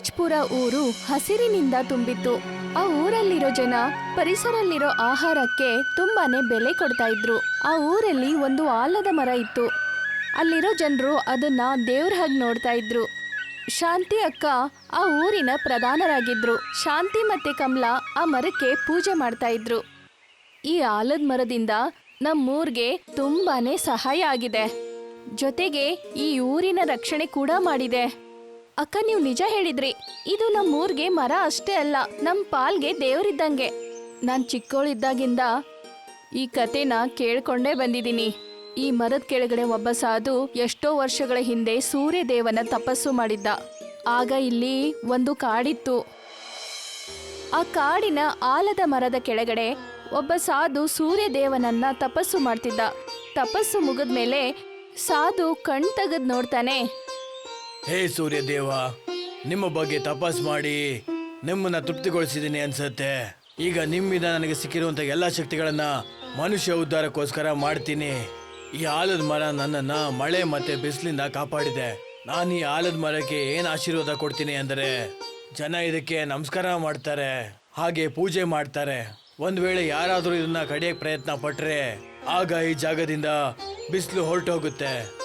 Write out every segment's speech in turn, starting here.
ಸೂರಜ್ಪುರ ಊರು ಹಸಿರಿನಿಂದ ತುಂಬಿತ್ತು. ಆ ಊರಲ್ಲಿರೋ ಜನ ಪರಿಸರಲ್ಲಿರೋ ಆಹಾರಕ್ಕೆ ತುಂಬಾನೇ ಬೆಲೆ ಕೊಡ್ತಾ ಇದ್ರು. ಆ ಊರಲ್ಲಿ ಒಂದು ಆಲದ ಮರ ಇತ್ತು. ಅಲ್ಲಿರೋ ಜನರು ಅದನ್ನ ದೇವ್ರ ಹಾಗೆ ನೋಡ್ತಾ ಇದ್ರು. ಶಾಂತಿ ಅಕ್ಕ ಆ ಊರಿನ ಪ್ರಧಾನರಾಗಿದ್ರು. ಶಾಂತಿ ಮತ್ತೆ ಕಮಲಾ ಆ ಮರಕ್ಕೆ ಪೂಜೆ ಮಾಡ್ತಾ ಇದ್ರು. ಈ ಆಲದ ಮರದಿಂದ ನಮ್ಮೂರ್ಗೆ ತುಂಬಾನೇ ಸಹಾಯ ಆಗಿದೆ. ಜೊತೆಗೆ ಈ ಊರಿನ ರಕ್ಷಣೆ ಕೂಡ ಮಾಡಿದೆ. ಅಕ್ಕ, ನೀವು ನಿಜ ಹೇಳಿದ್ರಿ. ಇದು ನಮ್ಮೂರ್ಗೆ ಮರ ಅಷ್ಟೇ ಅಲ್ಲ, ನಮ್ ಪಾಲ್ಗೆ ದೇವರಿದ್ದಂಗೆ. ನಾನ್ ಚಿಕ್ಕವಳಿದ್ದಾಗಿಂದ ಈ ಕತೆನ ಕೇಳ್ಕೊಂಡೇ ಬಂದಿದ್ದೀನಿ. ಈ ಮರದ ಕೆಳಗಡೆ ಒಬ್ಬ ಸಾಧು ಎಷ್ಟೋ ವರ್ಷಗಳ ಹಿಂದೆ ಸೂರ್ಯ ದೇವನ ತಪಸ್ಸು ಮಾಡಿದ್ದ. ಆಗ ಇಲ್ಲಿ ಒಂದು ಕಾಡಿತ್ತು. ಆ ಕಾಡಿನ ಆಲದ ಮರದ ಕೆಳಗಡೆ ಒಬ್ಬ ಸಾಧು ಸೂರ್ಯ ದೇವನನ್ನ ತಪಸ್ಸು ಮಾಡ್ತಿದ್ದ. ತಪಸ್ಸು ಮುಗಿದ್ಮೇಲೆ ಸಾಧು ಕಣ್ ತೆಗೆದು ನೋಡ್ತಾನೆ. ಹೇ ಸೂರ್ಯದೇವ, ನಿಮ್ಮ ಬಗ್ಗೆ ತಪಾಸ್ ಮಾಡಿ ನಿಮ್ಮನ್ನ ತೃಪ್ತಿಗೊಳಿಸಿದ್ದೀನಿ ಅನ್ಸತ್ತೆ. ಈಗ ನಿಮ್ಮಿಂದ ನನಗೆ ಸಿಕ್ಕಿರುವಂತ ಎಲ್ಲಾ ಶಕ್ತಿಗಳನ್ನ ಮನುಷ್ಯ ಉದ್ಧಾರಕ್ಕೋಸ್ಕರ ಮಾಡ್ತೀನಿ. ಈ ಆಲದ ಮರ ನನ್ನನ್ನ ಮಳೆ ಮತ್ತೆ ಬಿಸಿಲಿಂದ ಕಾಪಾಡಿದೆ. ನಾನು ಈ ಆಲದ ಮರಕ್ಕೆ ಏನು ಆಶೀರ್ವಾದ ಕೊಡ್ತೀನಿ ಅಂದ್ರೆ, ಜನ ಇದಕ್ಕೆ ನಮಸ್ಕಾರ ಮಾಡ್ತಾರೆ, ಹಾಗೆ ಪೂಜೆ ಮಾಡ್ತಾರೆ. ಒಂದ್ ವೇಳೆ ಯಾರಾದರೂ ಇದನ್ನ ಕಡಿಯಕ್ಕೆ ಪ್ರಯತ್ನ ಪಟ್ರೆ, ಆಗ ಈ ಜಾಗದಿಂದ ಬಿಸಿಲು ಹೊರಟೋಗುತ್ತೆ.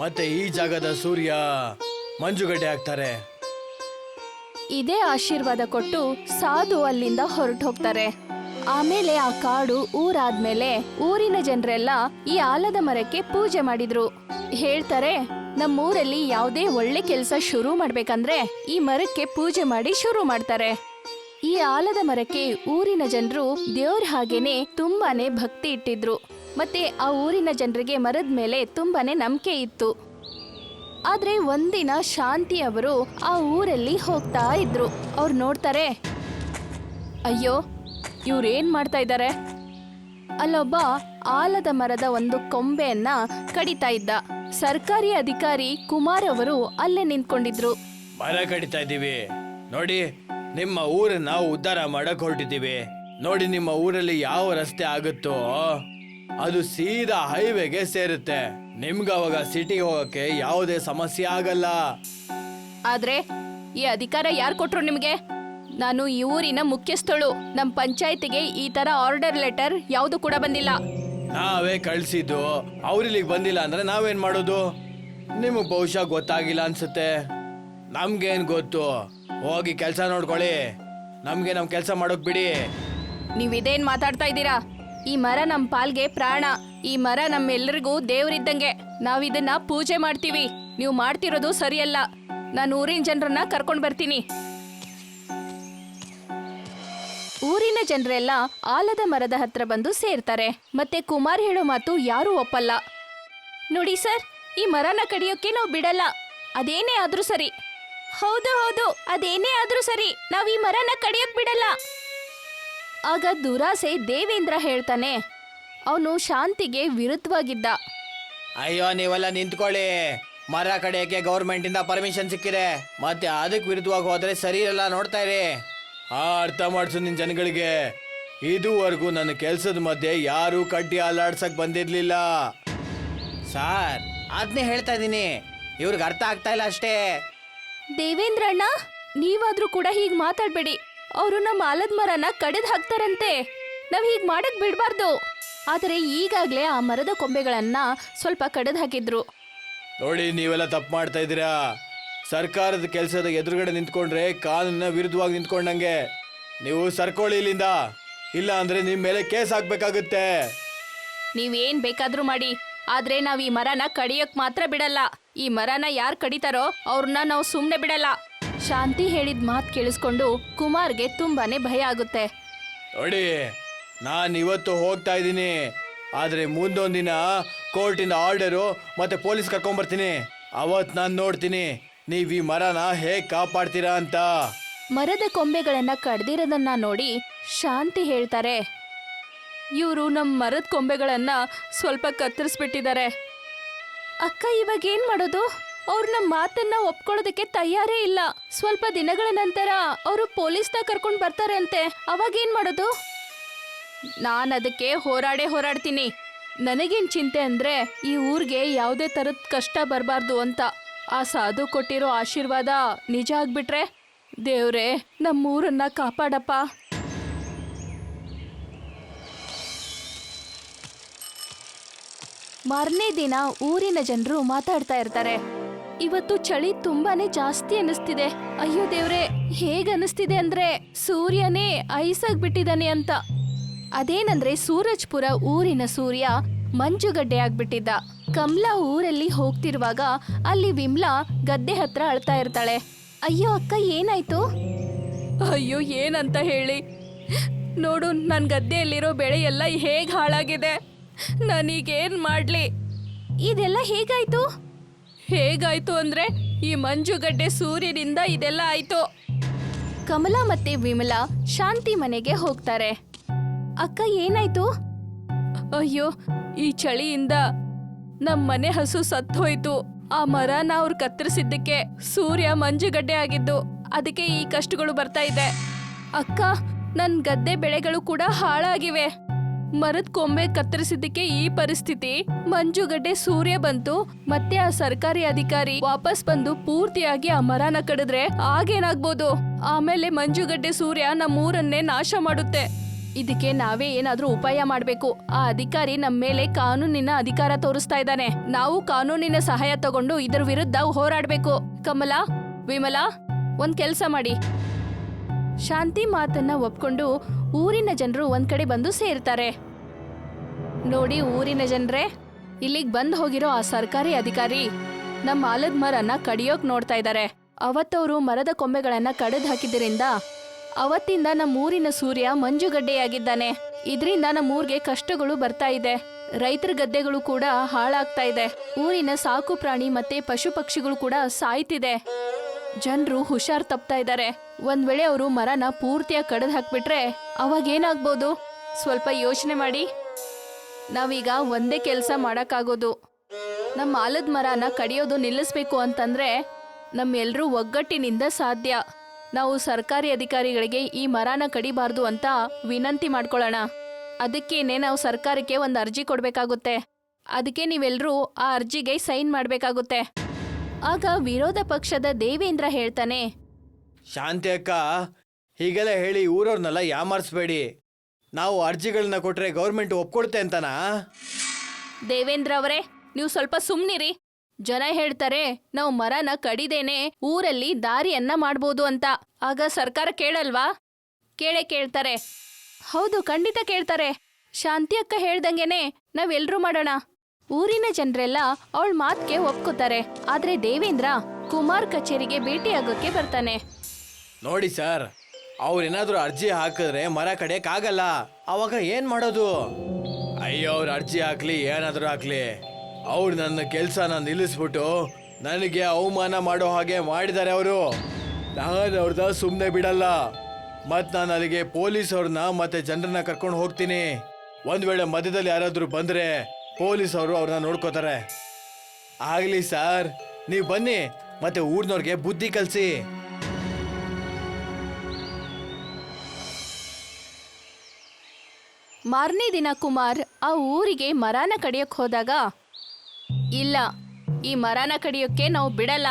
ಮತ್ತೆ ಈ ಜಾಗದ ಸೂರ್ಯ ಮಂಜುಗಡ್ಡೆ ಆಗ್ತಾರೆ ಇದೇ ಆಶೀರ್ವಾದ ಕೊಟ್ಟು ಸಾಧು ಅಲ್ಲಿಂದ ಹೊರಟು ಹೋಗ್ತಾರೆ. ಆಮೇಲೆ ಆ ಕಾಡು ಊರಾದ್ಮೇಲೆ ಊರಿನ ಜನರೆಲ್ಲ ಈ ಆಲದ ಮರಕ್ಕೆ ಪೂಜೆ ಮಾಡಿದ್ರು. ಹೇಳ್ತಾರೆ, ನಮ್ಮೂರಲ್ಲಿ ಯಾವುದೇ ಒಳ್ಳೆ ಕೆಲಸ ಶುರು ಮಾಡ್ಬೇಕಂದ್ರೆ ಈ ಮರಕ್ಕೆ ಪೂಜೆ ಮಾಡಿ ಶುರು ಮಾಡ್ತಾರೆ. ಈ ಆಲದ ಮರಕ್ಕೆ ಊರಿನ ಜನರು ದೇವ್ರ ಹಾಗೇನೆ ತುಂಬಾನೇ ಭಕ್ತಿ ಇಟ್ಟಿದ್ರು. ಮತ್ತೆ ಆ ಊರಿನ ಜನರಿಗೆ ಮರದ ಮೇಲೆ ತುಂಬಾನೇ ನಂಬಿಕೆ ಇತ್ತು. ಆದ್ರೆ ಒಂದಿನ ಶಾಂತಿ ಅವರು ಆ ಊರಲ್ಲಿ ಹೋಗ್ತಾ ಇದ್ರು. ಅವ್ರು ನೋಡ್ತಾರೆ, ಅಯ್ಯೋ ಇವ್ರೇನ್ ಮಾಡ್ತಾ ಇದ್ದಾರೆ ಅಲ್ಲೊಬ್ಬ ಆಲದ ಮರದ ಒಂದು ಕೊಂಬೆಯನ್ನ ಕಡಿತಾ ಇದ್ದ. ಸರ್ಕಾರಿ ಅಧಿಕಾರಿ ಕುಮಾರ್ ಅವರು ಅಲ್ಲೇ ನಿಂತ್ಕೊಂಡಿದ್ರು. ಮರ ಕಡಿತಾ ಇದ್ದೀವಿ. ನೋಡಿ, ನಿಮ್ಮ ಊರನ್ನ ಉದ್ಧಾರ ಮಾಡಕ್ ಹೊರಟಿದ್ದೀವಿ. ನೋಡಿ, ನಿಮ್ಮ ಊರಲ್ಲಿ ಯಾವ ರಸ್ತೆ ಆಗುತ್ತೋ, ಅದು ಸೀದಾ ಹೈವೇಗೆ ಸೇರುತ್ತೆ. ನಿಮ್ಗೆ ಅವಾಗ ಸಿಟಿಗೆ ಹೋಗಕ್ಕೆ ಯಾವುದೇ ಸಮಸ್ಯೆ ಆಗಲ್ಲ. ಆದ್ರೆ ಈ ಅಧಿಕಾರ ಯಾರು ಕೊಟ್ರು ನಿಮ್ಗೆ? ನಾನು ಈ ಊರಿನ ಮುಖ್ಯಸ್ಥಳು. ನಮ್ ಪಂಚಾಯತಿಗೆ ಈ ತರ ಆರ್ಡರ್ ಲೆಟರ್ ಯಾವುದು ಕೂಡ ಬಂದಿಲ್ಲ. ನಾವೇ ಕಳ್ಸಿದ್ದು. ಅವ್ರಿಲ್ಲಿಗೆ ಬಂದಿಲ್ಲ ಅಂದ್ರೆ ನಾವೇನ್ ಮಾಡೋದು? ನಿಮಗೆ ಬಹುಶಃ ಗೊತ್ತಾಗಿಲ್ಲ ಅನ್ಸುತ್ತೆ. ನಮ್ಗೇನ್ ಗೊತ್ತು? ಹೋಗಿ ಕೆಲಸ ನೋಡ್ಕೊಳ್ಳಿ. ನಮ್ಗೆ ನಮ್ ಕೆಲಸ ಮಾಡೋಕ್ ಬಿಡಿ. ನೀವಿದೇನ್ ಮಾತಾಡ್ತಾ ಇದ್ದೀರಾ? ಈ ಮರ ನಮ್ ಪಾಲ್ಗೆ ಪ್ರಾಣ. ಈ ಮರ ನಮ್ಮೆಲ್ಲರಿಗೂ ದೇವ್ರಿದ್ದಂಗೆ. ನಾವ್ ಇದನ್ನ ಪೂಜೆ ಮಾಡ್ತೀವಿ. ನೀವು ಮಾಡ್ತಿರೋದು ಸರಿಯಲ್ಲ. ನಾನು ಊರಿನ ಜನರನ್ನ ಕರ್ಕೊಂಡ್ ಬರ್ತೀನಿ. ಊರಿನ ಜನರೆಲ್ಲ ಆಲದ ಮರದ ಹತ್ರ ಬಂದು ಸೇರ್ತಾರೆ. ಮತ್ತೆ ಕುಮಾರ್ ಹೇಳೋ ಮಾತು ಯಾರೂ ಒಪ್ಪಲ್ಲ. ನೋಡಿ ಸರ್, ಈ ಮರನ ಕಡಿಯೋಕೆ ನಾವು ಬಿಡಲ್ಲ. ಅದೇನೇ ಆದ್ರೂ ಸರಿ. ಹೌದು ಹೌದು. ಅದೇನೇ ಆದ್ರೂ ಸರಿ. ನಾವ್ ಈ ಮರನ ಕಡಿಯೋಕ್ ಬಿಡಲ್ಲ. ಆಗ ದುರಾಸೆ ದೇವೇಂದ್ರ ಹೇಳ್ತಾನೆ. ಅವನು ಶಾಂತಿಗೆ ವಿರುದ್ಧವಾಗಿದ್ದ. ಅಯ್ಯೋ ನೀವೆಲ್ಲ ನಿಂತ್ಕೊಳ್ಳಿ. ಮರ ಕಡೆಯಕ್ಕೆ ಗೌರ್ಮೆಂಟ್ ಇಂದ ಪರ್ಮಿಷನ್ ಸಿಕ್ಕಿದೆ. ಮತ್ತೆ ಅದಕ್ಕೆ ವಿರುದ್ಧವಾಗಿ ಹೋದ್ರೆ ಸರಿ ಇರಲ್ಲ ನೋಡ್ತಾ ಇರಿ. ಆ ಅರ್ಥ ಮಾಡಿಸು ನಿನ್ ಜನಗಳಿಗೆ. ಇದುವರೆಗೂ ನನ್ನ ಕೆಲ್ಸದ ಮಧ್ಯೆ ಯಾರು ಕಡ್ಡಿ ಅಲ್ಲಾಡ್ಸಕ್ ಬಂದಿರ್ಲಿಲ್ಲ. ಸಾರ್ ಅದನ್ನೇ ಹೇಳ್ತಾ ಇದೀನಿ ಇವ್ರಿಗೆ ಅರ್ಥ ಆಗ್ತಾ ಇಲ್ಲ ಅಷ್ಟೇ. ದೇವೇಂದ್ರಣ್ಣ ನೀವಾದ್ರೂ ಕೂಡ ಹೀಗೆ ಮಾತಾಡ್ಬೇಡಿ. ಅವರು ನಮ್ಮ ಆಲದ ಮರನ ಕಡಿದ್ ಹಾಕ್ತಾರಂತೆ. ನಾವ್ ಹೀಗ್ ಮಾಡಕ್ ಬಿಡ್ಬಾರ್ದು. ಆದರೆ ಈಗಾಗ್ಲೇ ಆ ಮರದ ಕೊಂಬೆಗಳನ್ನ ಸ್ವಲ್ಪ ಕಡಿದ್ ಹಾಕಿದ್ರು. ನೋಡಿ ನೀವೆಲ್ಲ ತಪ್ಪು ಮಾಡ್ತಾ ಇದ್ದೀರಾ? ಸರ್ಕಾರದ ಕೆಲಸದ ಎದುರುಗಡೆ ನಿಂತ್ಕೊಂಡ್ರೆ ಕಾನೂನಿನ ವಿರುದ್ಧವಾಗಿ ನಿಂತ್ಕೊಂಡಂಗೆ. ನೀವು ಸರ್ಕೊಳ್ಳಿ ಇಲ್ಲಿಂದ. ಇಲ್ಲ ಅಂದ್ರೆ ನಿಮ್ ಮೇಲೆ ಕೇಸ್ ಹಾಕ್ಬೇಕಾಗುತ್ತೆ. ನೀವೇನ್ ಬೇಕಾದ್ರೂ ಮಾಡಿ. ಆದ್ರೆ ನಾವ್ ಈ ಮರನ ಕಡಿಯೋಕ್ ಮಾತ್ರ ಬಿಡಲ್ಲ. ಈ ಮರನ ಯಾರ್ ಕಡಿತಾರೋ ಅವ್ರನ್ನ ನಾವು ಸುಮ್ನೆ ಬಿಡಲ್ಲ. ಶಾಂತಿ ಹೇಳಿದ ಮಾತು ಕೇಳಿಸ್ಕೊಂಡು ಕುಮಾರ್ಗೆ ತುಂಬಾನೇ ಭಯ ಆಗುತ್ತೆ. ನೋಡಿ ನಾನು ಇವತ್ತು ಹೋಗ್ತಾ ಇದ್ದೀನಿ. ಆದ್ರೆ ದಿನ ಕೋರ್ಟಿನ ಆರ್ಡರು ಮತ್ತೆ ಪೊಲೀಸ್ ಕರ್ಕೊಂಬರ್ತೀನಿ. ಅವತ್ ನಾನು ನೋಡ್ತೀನಿ. ನೀವು ಈ ಮರನ ಹೇಗೆ ಕಾಪಾಡ್ತೀರಾ ಅಂತ. ಮರದ ಕೊಂಬೆಗಳನ್ನ ಕಡ್ದಿರೋದನ್ನ ನೋಡಿ ಶಾಂತಿ ಹೇಳ್ತಾರೆ. ಇವರು ನಮ್ಮ ಮರದ ಕೊಂಬೆಗಳನ್ನ ಸ್ವಲ್ಪ ಕತ್ತರಿಸ್ಬಿಟ್ಟಿದ್ದಾರೆ. ಅಕ್ಕ ಇವಾಗ ಏನ್ ಮಾಡೋದು? ಅವ್ರು ನಮ್ಮ ಮಾತನ್ನ ಒಪ್ಕೊಳ್ಳೋದಕ್ಕೆ ತಯಾರೇ ಇಲ್ಲ. ಸ್ವಲ್ಪ ದಿನಗಳ ನಂತರ ಅವರು ಪೊಲೀಸ್ನ ಕರ್ಕೊಂಡು ಬರ್ತಾರೆ ಅಂತೆ ಅವಾಗ ಏನ್ ಮಾಡೋದು? ನಾನು ಅದಕ್ಕೆ ಹೋರಾಡೇ ಹೋರಾಡ್ತೀನಿ. ನನಗೇನ್ ಚಿಂತೆ ಅಂದ್ರೆ ಈ ಊರಿಗೆ ಯಾವುದೇ ಥರದ ಕಷ್ಟ ಬರಬಾರ್ದು ಅಂತ. ಆ ಸಾಧು ಕೊಟ್ಟಿರೋ ಆಶೀರ್ವಾದ ನಿಜ ಆಗ್ಬಿಟ್ರೆ? ದೇವ್ರೆ, ನಮ್ಮೂರನ್ನ ಕಾಪಾಡಪ್ಪ. ಮಾರನೇ ದಿನ ಊರಿನ ಜನರು ಮಾತಾಡ್ತಾ ಇರ್ತಾರೆ. ಇವತ್ತು ಚಳಿ ತುಂಬಾನೇ ಜಾಸ್ತಿ ಅನಿಸ್ತಿದೆ ಅಯ್ಯೋ ದೇವ್ರೆ ಹೇಗ ಅನಿಸ್ತಿದೆ ಅಂದ್ರೆ ಸೂರ್ಯನೇ ಐಸಾಗ್ಬಿಟ್ಟಿದಾನೆ ಅಂತ. ಅದೇನಂದ್ರೆ ಸೂರಜ್ಪುರ ಊರಿನ ಸೂರ್ಯ ಮಂಜುಗಡ್ಡೆ ಆಗ್ಬಿಟ್ಟಿದ್ದ. ಕಮಲಾ ಊರಲ್ಲಿ ಹೋಗ್ತಿರುವಾಗ ಅಲ್ಲಿ ವಿಮ್ಲಾ ಗದ್ದೆ ಹತ್ರ ಅಳ್ತಾ ಇರ್ತಾಳೆ. ಅಯ್ಯೋ ಅಕ್ಕ ಏನಾಯ್ತು? ಅಯ್ಯೋ ಏನಂತ ಹೇಳಿ. ನೋಡು ನನ್ನ ಗದ್ದೆಯಲ್ಲಿರೋ ಬೆಳೆ ಎಲ್ಲ ಹೇಗ್ ಹಾಳಾಗಿದೆ. ನಾನೀಗೇನ್ ಮಾಡ್ಲಿ? ಇದೆಲ್ಲ ಹೇಗಾಯ್ತು? ಹೇಗಾಯ್ತು ಅಂದ್ರೆ ಈ ಮಂಜುಗಡ್ಡೆ ಸೂರ್ಯನಿಂದ ಇದೆಲ್ಲ ಆಯ್ತು. ಕಮಲಾ ಮತ್ತೆ ವಿಮಲಾ ಶಾಂತಿ ಮನೆಗೆ ಹೋಗ್ತಾರೆ. ಅಕ್ಕ, ಏನಾಯ್ತು? ಅಯ್ಯೋ, ಈ ಚಳಿಯಿಂದ ನಮ್ ಮನೆ ಹಸು ಸತ್ತೋಯ್ತು. ಆ ಮರನ ಅವ್ರು ಕತ್ತರಿಸಿದ್ದಕ್ಕೆ ಸೂರ್ಯ ಮಂಜುಗಡ್ಡೆ ಆಗಿದ್ದು, ಅದಕ್ಕೆ ಈ ಕಷ್ಟಗಳು ಬರ್ತಾ ಇದೆ. ಅಕ್ಕ, ನನ್ ಗದ್ದೆ ಬೆಳೆಗಳು ಕೂಡ ಹಾಳಾಗಿವೆ. ಮರದ ಕೊಂಬೆ ಕತ್ತರಿಸಿದ್ದಕ್ಕೆ ಈ ಪರಿಸ್ಥಿತಿ. ಮಂಜುಗಡ್ಡೆ ಸೂರ್ಯ ಬಂತು. ಮತ್ತೆ ಆ ಸರ್ಕಾರಿ ಅಧಿಕಾರಿ ವಾಪಸ್ ಬಂದು ಪೂರ್ತಿಯಾಗಿ ಆ ಮರನ ಕಡಿದ್ರೆ ಆಗೇನಾಗ್ಬೋದು? ಆಮೇಲೆ ಮಂಜುಗಡ್ಡೆ ಸೂರ್ಯ ನಮ್ಮೂರನ್ನೇ ನಾಶ ಮಾಡುತ್ತೆ. ಇದಕ್ಕೆ ನಾವೇ ಏನಾದ್ರೂ ಉಪಾಯ ಮಾಡ್ಬೇಕು. ಆ ಅಧಿಕಾರಿ ನಮ್ಮ ಮೇಲೆ ಕಾನೂನಿನ ಅಧಿಕಾರ ತೋರಿಸ್ತಾ ಇದ್ದಾನೆ. ನಾವು ಕಾನೂನಿನ ಸಹಾಯ ತಗೊಂಡು ಇದರ ವಿರುದ್ಧ ಹೋರಾಡ್ಬೇಕು. ಕಮಲ, ವಿಮಲಾ, ಒಂದ್ ಕೆಲ್ಸ ಮಾಡಿ. ಶಾಂತಿ ಮಾತನ್ನ ಒಪ್ಕೊಂಡು ಊರಿನ ಜನರು ಒಂದ್ ಕಡೆ ಬಂದು ಸೇರ್ತಾರೆ. ನೋಡಿ ಊರಿನ ಜನರೇ, ಇಲ್ಲಿಗ್ ಬಂದ್ ಹೋಗಿರೋ ಆ ಸರ್ಕಾರಿ ಅಧಿಕಾರಿ ನಮ್ಮ ಆಲದ ಮರನ ಕಡಿಯೋಕ್ ನೋಡ್ತಾ ಇದ್ದಾರೆ ಅವತ್ತವರು ಮರದ ಕೊಂಬೆಗಳನ್ನ ಕಡಿದು ಹಾಕಿದ್ರಿಂದ ಅವತ್ತಿಂದ ನಮ್ಮ ಊರಿನ ಸೂರ್ಯ ಮಂಜುಗಡ್ಡೆಯಾಗಿದ್ದಾನೆ. ಇದರಿಂದ ನಮ್ಮ ಊರ್ಗೆ ಕಷ್ಟಗಳು ಬರ್ತಾ ಇದೆ. ರೈತರ ಗದ್ದೆಗಳು ಕೂಡ ಹಾಳಾಗ್ತಾ ಇದೆ. ಊರಿನ ಸಾಕು ಪ್ರಾಣಿ ಮತ್ತೆ ಪಶು ಪಕ್ಷಿಗಳು ಕೂಡ ಸಾಯ್ತಿದೆ. ಜನರು ಹುಷಾರ್ ತಪ್ತಾ ಇದ್ದಾರೆ ಒಂದ್ ವೇಳೆ ಅವರು ಮರನ ಪೂರ್ತಿಯಾಗಿ ಕಡಿದು ಹಾಕ್ಬಿಟ್ರೆ ಅವಾಗ ಏನಾಗ್ಬೋದು? ಸ್ವಲ್ಪ ಯೋಚನೆ ಮಾಡಿ. ನಾವೀಗ ಒಂದೇ ಕೆಲಸ ಮಾಡಕ್ಕಾಗೋದು. ನಮ್ಮ ಆಲದ ಮರನ ಕಡಿಯೋದು ನಿಲ್ಲಿಸ್ಬೇಕು ಅಂತಂದ್ರೆ ನಮ್ಮೆಲ್ಲರೂ ಒಗ್ಗಟ್ಟಿನಿಂದ ಸಾಧ್ಯ. ನಾವು ಸರ್ಕಾರಿ ಅಧಿಕಾರಿಗಳಿಗೆ ಈ ಮರನ ಕಡಿಬಾರ್ದು ಅಂತ ವಿನಂತಿ ಮಾಡ್ಕೊಳ್ಳೋಣ. ಅದಕ್ಕೇನೆ ನಾವು ಸರ್ಕಾರಕ್ಕೆ ಒಂದು ಅರ್ಜಿ ಕೊಡಬೇಕಾಗುತ್ತೆ. ಅದಕ್ಕೆ ನೀವೆಲ್ಲರೂ ಆ ಅರ್ಜಿಗೆ ಸೈನ್ ಮಾಡಬೇಕಾಗುತ್ತೆ. ಆಗ ವಿರೋಧ ಪಕ್ಷದ ದೇವೇಂದ್ರ ಹೇಳ್ತಾನೆ ಶಾಂತಿ ಅಕ್ಕ ಹೀಗೆಲ್ಲ ಹೇಳಿ ಊರವ್ರನ್ನೆಲ್ಲ ಯಾಮಾರಿಸ್ಬೇಡಿ. ನಾವು ಅರ್ಜಿಗಳನ್ನ ಕೊಟ್ರೆ ಗೌರ್ಮೆಂಟ್ ಒಪ್ಕೊಳ್ತೆ ಅಂತನಾ? ದೇವೇಂದ್ರ ಅವರೇ ನೀವು ಸ್ವಲ್ಪ ಸುಮ್ನಿರಿ. ಜನ ಹೇಳ್ತಾರೆ ನಾವು ಮರನ ಕಡಿದೇನೆ ಊರಲ್ಲಿ ದಾರಿಯನ್ನ ಮಾಡ್ಬೋದು ಅಂತ. ಆಗ ಸರ್ಕಾರ ಕೇಳಲ್ವಾ? ಕೇಳೇ ಕೇಳ್ತಾರೆ. ಹೌದು ಖಂಡಿತ ಕೇಳ್ತಾರೆ. ಶಾಂತಿ ಅಕ್ಕ ಹೇಳ್ದಂಗೆನೆ ನಾವೆಲ್ರೂ ಮಾಡೋಣ. ಊರಿನ ಜನರೆಲ್ಲ ಅವಳ ಮಾತ್ಗೆ ಒಪ್ಕೋತಾರೆ. ಆದ್ರೆ ದೇವೇಂದ್ರ ಕುಮಾರ್ ಕಚೇರಿಗೆ ಭೇಟಿಯಾಗೋಕೆ ಬರ್ತಾನೆ. ನೋಡಿ ಸರ್, ಅವ್ರೇನಾದ್ರೂ ಅರ್ಜಿ ಹಾಕಿದ್ರೆ ಮರ ಕಡೆಯಕ್ಕಾಗಲ್ಲ ಅವಾಗ ಏನ್ ಮಾಡೋದು? ಅಯ್ಯೋ, ಅವ್ರ ಅರ್ಜಿ ಹಾಕ್ಲಿ, ಏನಾದ್ರೂ ಹಾಕ್ಲಿ. ಅವ್ರು ನನ್ನ ಕೆಲ್ಸನ ನಿಲ್ಲಿಸ್ಬಿಟ್ಟು ನನಗೆ ಅವಮಾನ ಮಾಡೋ ಹಾಗೆ ಮಾಡಿದ್ದಾರೆ ಅವರು. ನಾನು ಅವ್ರನ್ನ ಸುಮ್ಮನೆ ಬಿಡಲ್ಲ. ಮತ್ ನಾನು ಅಲ್ಲಿಗೆ ಪೊಲೀಸ್ ಅವ್ರನ್ನ ಮತ್ತೆ ಜನರನ್ನ ಕರ್ಕೊಂಡು ಹೋಗ್ತೀನಿ. ಒಂದ್ ವೇಳೆ ಮಧ್ಯದಲ್ಲಿ ಯಾರಾದ್ರೂ ಬಂದ್ರೆ ಪೊಲೀಸ್ ಅವರು ಅವ್ರನ್ನ ನೋಡ್ಕೋತಾರೆ. ಆಗಲಿ ಸರ್ ನೀವು ಬನ್ನಿ ಮತ್ತೆ ಊರಿನವ್ರಿಗೆ ಬುದ್ಧಿ ಕಲಿಸಿ. ಮಾರನೇ ದಿನ ಕುಮಾರ್ ಆ ಊರಿಗೆ ಮರನ ಕಡಿಯಕ್ ಹೋದಾಗ ಇಲ್ಲ ಈ ಮರನ ಕಡಿಯೋಕೆ ನಾವು ಬಿಡಲ್ಲ.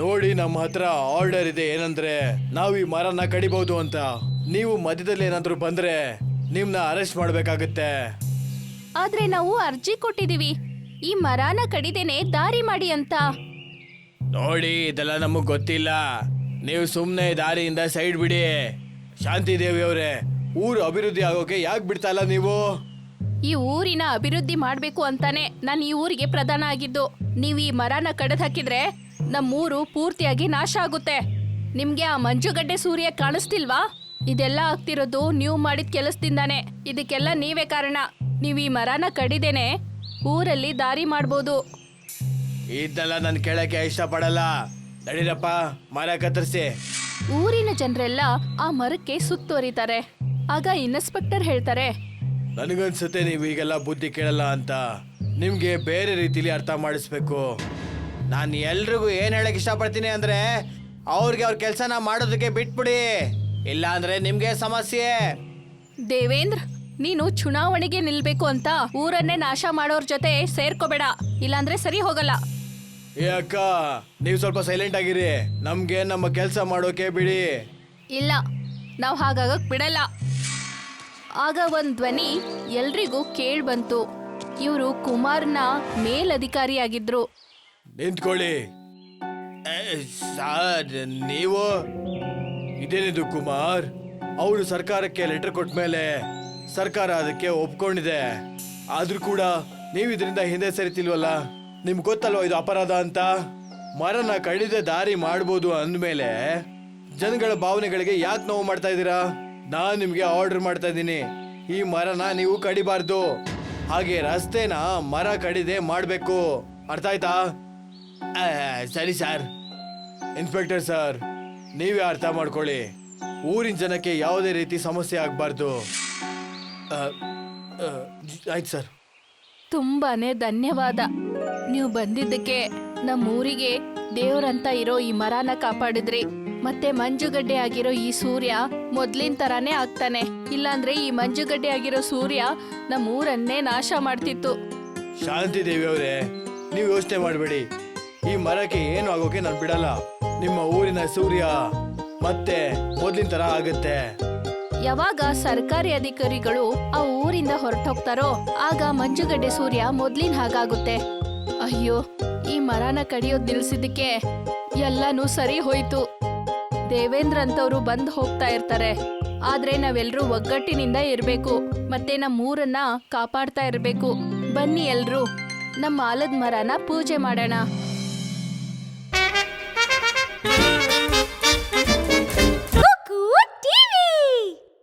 ನೋಡಿ ನಮ್ಮ ಹತ್ರ ಆರ್ಡರ್ ಇದೆ ಏನಂದ್ರೆ ನಾವು ಈ ಮರನ ಕಡಿಬಹುದು ಅಂತ. ನೀವು ಮಧ್ಯದಲ್ಲಿ ಏನಾದ್ರೂ ಬಂದ್ರೆ ನಿಮ್ನ ಅರೆಸ್ಟ್ ಮಾಡ್ಬೇಕಾಗತ್ತೆ. ಆದ್ರೆ ನಾವು ಅರ್ಜಿ ಕೊಟ್ಟಿದೀವಿ ಈ ಮರಾನ ಕಡಿದೇನೆ ದಾರಿ ಮಾಡಿ ಅಂತ. ನೋಡಿ ಇದೆಲ್ಲ ನಮಗ್ ಗೊತ್ತಿಲ್ಲ. ನೀವು ಸುಮ್ಮನೆ ದಾರಿಯಿಂದ ಸೈಡ್ ಬಿಡಿ. ಶಾಂತಿ ದೇವಿ ಅವರೇ ಊರು ಅಭಿವೃದ್ಧಿ ಆಗೋಕೆ ಯಾಕೆ ಬಿಡ್ತಾ ಇಲ್ಲ ನೀವು? ಈ ಊರಿನ ಅಭಿವೃದ್ಧಿ ಮಾಡ್ಬೇಕು ಅಂತಾನೆ ನಾನು ಈ ಊರಿಗೆ ಪ್ರಧಾನ ಆಗಿದ್ದು. ನೀವು ಈ ಮರನ ಕಡದ್ ಹಾಕಿದ್ರೆ ನಮ್ಮೂರು ಪೂರ್ತಿಯಾಗಿ ನಾಶ ಆಗುತ್ತೆ. ನಿಮ್ಗೆ ಆ ಮಂಜುಗಡ್ಡೆ ಸೂರ್ಯ ಕಾಣಿಸ್ತಿಲ್ವಾ? ಇದೆಲ್ಲ ಆಗ್ತಿರೋದು ನೀವು ಮಾಡಿದ ಕೆಲಸದಿಂದಾನೆ. ಇದಕ್ಕೆಲ್ಲ ನೀವೇ ಕಾರಣ. ನೀವು ಈ ಮರನ ಕಡಿದೇನೆ ಊರಲ್ಲಿ ದಾರಿ ಮಾಡ್ಬೋದು. ಇದೆಲ್ಲ ನಾನು ಕೇಳಕ್ಕೆ ಇಷ್ಟಪಡಲ್ಲ. ನಡೀರಪ್ಪ ಮರ ಕತ್ತರಿಸಿ. ಊರಿನ ಜನರೆಲ್ಲ ಆ ಮರಕ್ಕೆ ಸುತ್ತೋರಿತಾರೆ. ಆಗ ಇನ್ಸ್ಪೆಕ್ಟರ್ ಹೇಳ್ತಾರೆ ನನಗನ್ಸುತ್ತೆ ನೀವು ಈಗೆಲ್ಲ ಬುದ್ಧಿ ಕೇಳಲ್ಲ ಅಂತ. ನಿಮ್ಗೆ ಬೇರೆ ರೀತಿಲಿ ಅರ್ಥ ಮಾಡಿಸ್ಬೇಕು. ನಾನು ಎಲ್ರಿಗೂ ಏನ್ ಹೇಳಕ್ ಇಷ್ಟಪಡ್ತೀನಿ ಅಂದ್ರೆ ಅವ್ರಿಗೆ ಅವ್ರ ಕೆಲಸನ ಮಾಡೋದಕ್ಕೆ ಬಿಟ್ಬಿಡಿ. ಇಲ್ಲ ಅಂದ್ರೆ ನಿಮ್ಗೆ ಸಮಸ್ಯೆ. ದೇವೇಂದ್ರ ನೀನು ಚುನಾವಣೆಗೆ ನಿಲ್ಬೇಕು ಅಂತ ಊರನ್ನೇ ನಾಶ ಮಾಡೋರ್ ಜೊತೆ ಸೇರ್ಕೋಬೇಡ ಇಲ್ಲಾಂದ್ರೆ ಸರಿ ಹೋಗಲ್ಲ. ಏ ಅಕ್ಕ ನೀವು ಸ್ವಲ್ಪ ಸೈಲೆಂಟ್ ಆಗಿರಿ. ನಮ್ಗೆ ನಮ್ಮ ಕೆಲಸ ಮಾಡೋಕೆ ಬಿಡಿ. ಇಲ್ಲ ನಾವು ಹಾಗಾಗಕ್ ಬಿಡಲ್ಲ. ಆಗ ಒಂದ್ ಧ್ವನಿ ಎಲ್ರಿಗೂ ಕೇಳ್ ಬಂತು. ಇವರು ಕುಮಾರ್ನ ಮೇಲಧಿಕಾರಿಯಾಗಿದ್ರು. ನಿಂತ್ಕೊಳ್ಳಿ. ಏ, ಸಾರ್ ನೀವು? ಇದೇನಿದು ಕುಮಾರ್? ಅವರು ಸರ್ಕಾರಕ್ಕೆ ಲೆಟರ್ ಕೊಟ್ಟ ಮೇಲೆ ಸರ್ಕಾರ ಅದಕ್ಕೆ ಒಪ್ಕೊಂಡಿದೆ. ಆದ್ರೂ ಕೂಡ ನೀವು ಇದರಿಂದ ಹಿಂದೆ ಸರಿತಿಲ್ವಲ್ಲ? ನಿಮ್ಗೆ ಗೊತ್ತಲ್ವ ಇದು ಅಪರಾಧ ಅಂತ? ಮರನ ಕಡಿದೆ ದಾರಿ ಮಾಡ್ಬೋದು ಅಂದಮೇಲೆ ಜನಗಳ ಭಾವನೆಗಳಿಗೆ ಯಾಕೆ ನೋವು ಮಾಡ್ತಾ ಇದ್ದೀರಾ? ನಾನು ನಿಮಗೆ ಆರ್ಡರ್ ಮಾಡ್ತಾ ಇದ್ದೀನಿ. ಈ ಮರನ ನೀವು ಕಡಿಬಾರ್ದು. ಹಾಗೆ ರಸ್ತೆನ ಮರ ಕಡಿದೆ ಮಾಡಬೇಕು. ಅರ್ಥ ಆಯ್ತಾ? ಸರಿ ಸರ್. ಇನ್ಸ್ಪೆಕ್ಟರ್ ಸರ್, ನೀವೇ ಅರ್ಥ ಮಾಡ್ಕೊಳ್ಳಿ. ಊರಿನ ಜನಕ್ಕೆ ಯಾವುದೇ ರೀತಿ ಸಮಸ್ಯೆ ಆಗಬಾರ್ದು. ಆಯ್ತು ಸರ್. ತುಂಬಾನೇ ಧನ್ಯವಾದ. ನೀವು ಬಂದಿದ್ದಕ್ಕೆ ನಮ್ಮ ಊರಿಗೆ ದೇವ್ರಂತ ಇರೋ ಈ ಮರನ ಕಾಪಾಡಿದ್ರಿ. ಮತ್ತೆ ಮಂಜುಗಡ್ಡೆ ಆಗಿರೋ ಈ ಸೂರ್ಯ ಮೊದ್ಲಿನ ತರಾನೇ ಆಗ್ತಾನೆ. ಇಲ್ಲಾಂದ್ರೆ ಈ ಮಂಜುಗಡ್ಡೆ ಆಗಿರೋ ಸೂರ್ಯ ನಮ್ಮ ಊರನ್ನೇ ನಾಶ ಮಾಡ್ತಿತ್ತು. ಶಾಂತಿ ದೇವಿ ಅವರೇ ನೀವು ಯೋಚನೆ ಮಾಡಬೇಡಿ. ಈ ಮರಕ್ಕೆ ಏನು ಆಗೋಕೆ ನಾನು ಬಿಡಲ್ಲ. ನಿಮ್ಮ ಊರಿನ ಸೂರ್ಯ ಮತ್ತೆ ಮೊದ್ಲಿನ ತರ ಆಗುತ್ತೆ. ಯಾವಾಗ ಸರ್ಕಾರಿ ಅಧಿಕಾರಿಗಳು ಆ ಊರಿಂದ ಹೊರಟೋಗ್ತಾರೋ, ಆಗ ಮಂಜುಗಡ್ಡೆ ಸೂರ್ಯ ಮೊದ್ಲಿನ ಹಾಗಾಗುತ್ತೆ. ಅಯ್ಯೋ, ಈ ಮರನ ಕಡಿಯೋದ್ ನಿಲ್ಸಿದ್ದಕ್ಕೆ ಎಲ್ಲಾನು ಸರಿ ಹೋಯ್ತು. ದೇವೇಂದ್ರ ಅಂತವ್ರು ಬಂದ್ ಹೋಗ್ತಾ ಇರ್ತಾರೆ. ಆದ್ರೆ ನಾವೆಲ್ಲರೂ ಒಗ್ಗಟ್ಟಿನಿಂದ ಇರ್ಬೇಕು. ಮತ್ತೆ ನಮ್ಮ ಊರನ್ನ ಕಾಪಾಡ್ತಾ ಇರ್ಬೇಕು. ಬನ್ನಿ ಎಲ್ರು. ನಮ್ಮ ಆಲದ ಮರನ ಪೂಜೆ ಮಾಡೋಣ.